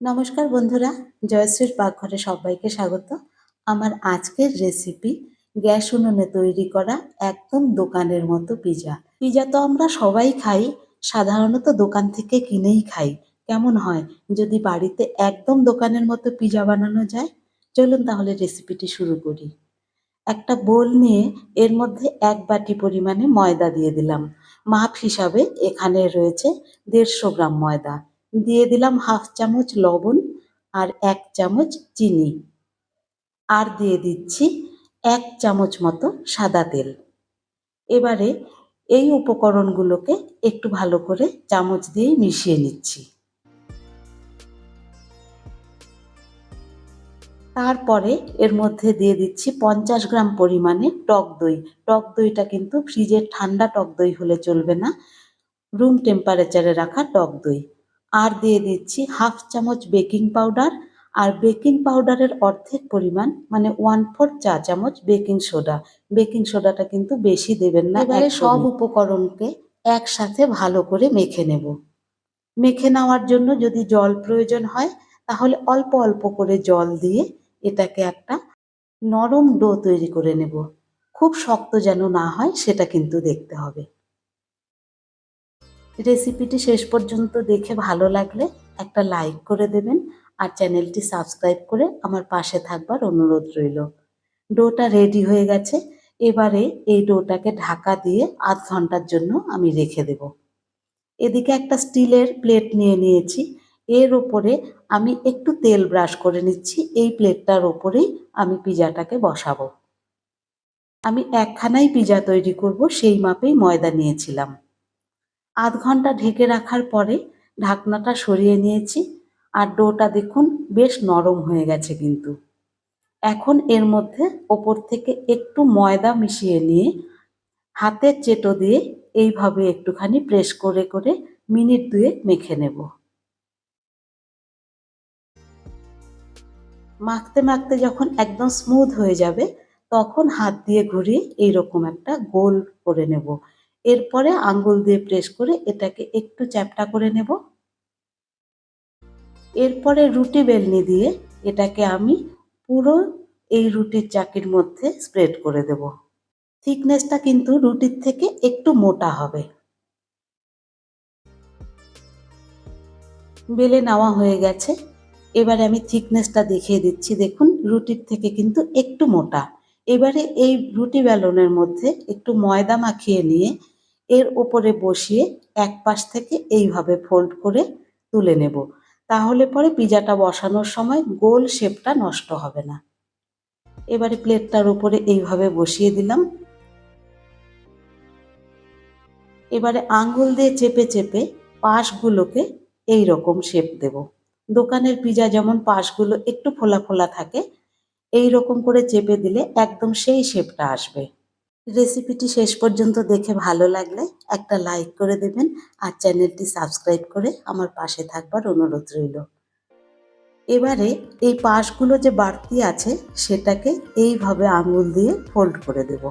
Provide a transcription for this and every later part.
নমস্কার বন্ধুরা, জয়শ্রীর পাকঘরে সবাইকে স্বাগত। আমার আজকের রেসিপি গ্যাস উনুনে তৈরি করা একদম দোকানের মতো পিজা পিজা তো আমরা সবাই খাই, সাধারণত দোকান থেকে কিনেই খাই। কেমন হয়? যদি বাড়িতে একদম দোকানের মতো পিজা বানানো যায়, চলুন তাহলে রেসিপিটি শুরু করি। একটা বোল নিয়ে এর মধ্যে এক বাটি পরিমাণে ময়দা দিয়ে দিলাম। মাপ হিসাবে এখানে রয়েছে দেড়শো গ্রাম ময়দা। দিয়ে দিলাম হাফ চামচ লবণ আর এক চামচ চিনি। আর দিয়ে দিচ্ছি এক চামচ মতো সাদা তেল। এবারে এই উপকরণগুলোকে একটু ভালো করে চামচ দিয়ে মিশিয়ে নিচ্ছি। তারপরে এর মধ্যে দিয়ে দিচ্ছি পঞ্চাশ গ্রাম পরিমাণে টক দই। টক দইটা কিন্তু ফ্রিজের ঠান্ডা টক দই হলে চলবে না। রুম টেম্পারেচারে রাখা টক দই। আর দিয়ে দিচ্ছি হাফ চামচ বেকিং পাউডার। আর বেকিং পাউডারের অর্ধেক পরিমাণ মানে ওয়ান ফোর চা চামচ বেকিং সোডা। বেকিং সোডাটা কিন্তু বেশি দেবেন না এবারে সব উপকরণকে একসাথে ভালো করে মেখে নেব। মেখে নেওয়ার জন্য যদি জল প্রয়োজন হয় তাহলে অল্প অল্প করে জল দিয়ে এটাকে একটা নরম ডো তৈরি করে নেব। খুব শক্ত যেন না হয় সেটা কিন্তু দেখতে হবে। রেসিপিটি শেষ পর্যন্ত দেখে ভালো লাগলে একটা লাইক করে দেবেন আর চ্যানেলটি সাবস্ক্রাইব করে আমার পাশে থাকবার অনুরোধ রইল। ডোটা রেডি হয়ে গেছে, এবারে এই ডোটাকে ঢাকা দিয়ে আধ ঘণ্টার জন্য আমি রেখে দেব। এদিকে একটা স্টিলের প্লেট নিয়ে নিয়েছি, এর ওপরে আমি একটু তেল ব্রাশ করে নিচ্ছি, এই প্লেটটার ওপরেই আমি পিজাটাকে বসাবো। আমি একখানাই পিজা তৈরি করব, সেই মাপেই ময়দা নিয়েছিলাম। আধ ঘণ্টা ঢেকে রাখার পরে ঢাকনাটা সরিয়ে নিয়েছি আর ডোটা দেখুন বেশ নরম হয়ে গেছে কিন্তু। এখন এর মধ্যে ওপর থেকে একটু ময়দা মিশিয়ে নিয়ে হাতের চেটো দিয়ে এইভাবে একটুখানি প্রেস করে করে মিনিট দুয়ে মেখে নেব। মাখতে মাখতে যখন একদম স্মুথ হয়ে যাবে, তখন হাত দিয়ে ঘুরিয়ে এইরকম একটা গোল করে নেব। এরপরে আঙ্গুল দিয়ে প্রেস করে এটাকে একটু চ্যাপটা করে নেব। এরপরে রুটি বেলনি দিয়ে এটাকে আমি পুরো এই রুটির চাকির মধ্যে স্প্রেড করে দেব। থিকনেসটা কিন্তু রুটির থেকে একটু মোটা হবে। বেলে নেওয়া হয়ে গেছে। এবারে আমি থিকনেসটা দেখিয়ে দিচ্ছি। দেখুন, রুটির থেকে কিন্তু একটু মোটা। এবারে এই রুটি বেলনের মধ্যে একটু ময়দা মাখিয়ে নিয়ে এর ওপরে বসিয়ে এক পাশ থেকে এইভাবে ফোল্ড করে তুলে নেব। তাহলে পরে পিজাটা বসানোর সময় গোল শেপটা নষ্ট হবে না। এবারে প্লেটটার উপরে এইভাবে বসিয়ে দিলাম। এবারে আঙ্গুল দিয়ে চেপে চেপে পাশগুলোকে এই রকম শেপ দেব। দোকানের পিজা যেমন পাশগুলো একটু ফোলা ফোলা থাকে এই রকম করে চেপে দিলে একদম সেই শেপটা আসবে। রেসিপিটি শেষ পর্যন্ত দেখে ভালো লাগলে একটা লাইক করে দেবেন আর চ্যানেলটি সাবস্ক্রাইব করে আমার পাশে থাকবার অনুরোধ রইল। এবারে এই পাশগুলো যে বাড়তি আছে সেটাকে এইভাবে আঙুল দিয়ে ফোল্ড করে দেব।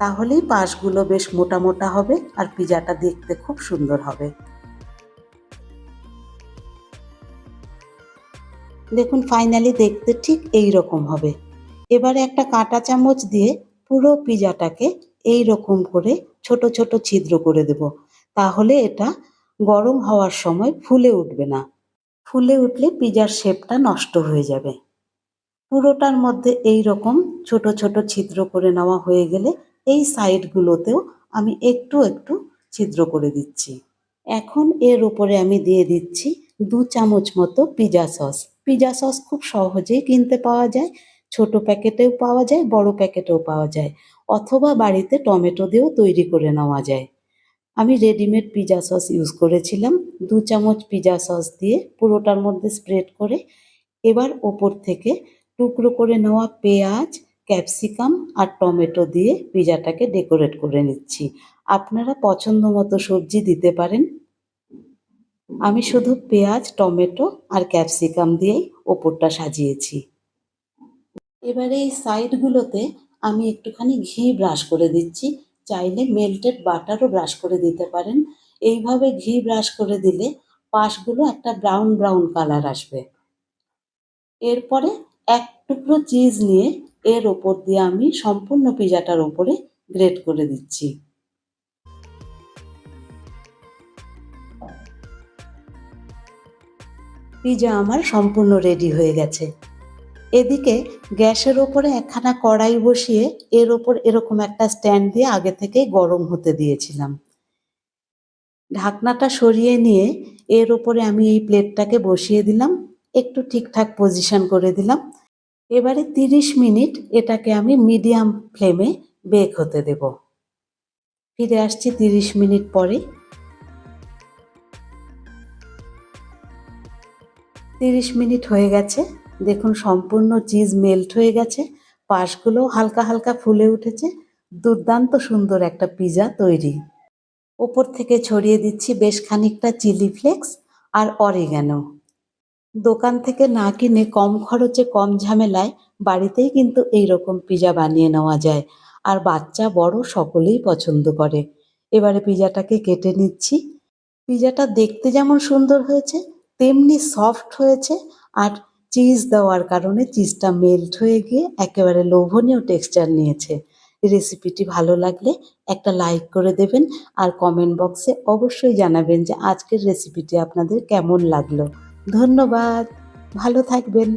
তাহলেই পাশগুলো বেশ মোটা মোটা হবে আর পিজাটা দেখতে খুব সুন্দর হবে। দেখুন ফাইনালি দেখতে ঠিক এই রকম হবে। এবারে একটা কাঁটা চামচ দিয়ে পুরো পিজাটাকে এই রকম করে ছোট ছোট ছিদ্র করে দেব। তাহলে এটা গরম হওয়ার সময় ফুলে উঠবে না। ফুলে উঠলে পিজার শেপটা নষ্ট হয়ে যাবে। পুরোটার মধ্যে এই রকম ছোট ছোট ছিদ্র করে নেওয়া হয়ে গেলে এই সাইডগুলোতেও আমি একটু একটু ছিদ্র করে দিচ্ছি। এখন এর উপরে আমি দিয়ে দিচ্ছি দু চামচ মতো পিজা সস। পিজা সস খুব সহজেই কিনতে পাওয়া যায়, ছোট প্যাকেটেও পাওয়া যায়, বড় প্যাকেটেও পাওয়া যায়, অথবা বাড়িতে টমেটো দিয়েও তৈরি করে নেওয়া যায়। আমি রেডিমেড পিজা সস ইউজ করেছিলাম, দু চামচ পিজা সস দিয়ে পুরোটার মধ্যে স্প্রেড করে, এবার ওপর থেকে টুকরো করে নেওয়া পেঁয়াজ, ক্যাপসিকাম আর টমেটো দিয়ে পিজাটাকে ডেকোরেট করে নিচ্ছি। আপনারা পছন্দ মতো সবজি দিতে পারেন। আমি শুধু পেঁয়াজ, টমেটো আর ক্যাপসিকাম দিয়েই ওপরটা সাজিয়েছি। এবারে এই সাইডগুলোতে আমি একটুখানি ঘি ব্রাশ করে দিচ্ছি। চাইলে মেল্টেড বাটারও ব্রাশ করে দিতে পারেন। এইভাবে ঘি ব্রাশ করে দিলে পাশগুলো একটা ব্রাউন ব্রাউন কালার আসবে। এরপরে এক টুকরো চিজ নিয়ে এর ওপর দিয়ে আমি সম্পূর্ণ পিজাটার ওপরে গ্রেট করে দিচ্ছি। পিজা আমার সম্পূর্ণ রেডি হয়ে গেছে। এদিকে গ্যাসের ওপরে একখানা কড়াই বসিয়ে এর ওপর এরকম একটা স্ট্যান্ড দিয়ে আগে থেকেই গরম হতে দিয়েছিলাম। ঢাকনাটা সরিয়ে নিয়ে এর ওপরে আমি এই প্লেটটাকে বসিয়ে দিলাম, একটু ঠিকঠাক পজিশন করে দিলাম। এবারে তিরিশ মিনিট এটাকে আমি মিডিয়াম ফ্লেমে বেক হতে দেব। ফিরে আসছি তিরিশ মিনিট পরে। তিরিশ মিনিট হয়ে গেছে। দেখুন সম্পূর্ণ চিজ মেল্ট হয়ে গেছে। পাশগুলোও হালকা হালকা ফুলে উঠেছে। দুর্দান্ত সুন্দর একটা পিজা তৈরি। ওপর থেকে ছড়িয়ে দিচ্ছি বেশ খানিকটা চিলি ফ্লেক্স আর অরিগ্যানো দোকান থেকে না কিনে কম খরচে কম ঝামেলায় বাড়িতেই কিন্তু এই রকম পিজা বানিয়ে নেওয়া যায়। আর বাচ্চা, বড় সকলেই পছন্দ করে। এবারে পিজাটাকে কেটে নিচ্ছি। পিজাটা দেখতে যেমন সুন্দর হয়েছে তেমনি সফট হয়েছে আর চিজ দেওয়ার কারণে চিজটা মেল্ট হয়ে গিয়ে একেবারে লোভনীয় টেক্সচার নিয়েছে। রেসিপিটি ভালো লাগলে একটা লাইক করে দেবেন আর কমেন্ট বক্সে অবশ্যই জানাবেন যে আজকের রেসিপিটি আপনাদের কেমন লাগল। ধন্যবাদ, ভালো থাকবেন।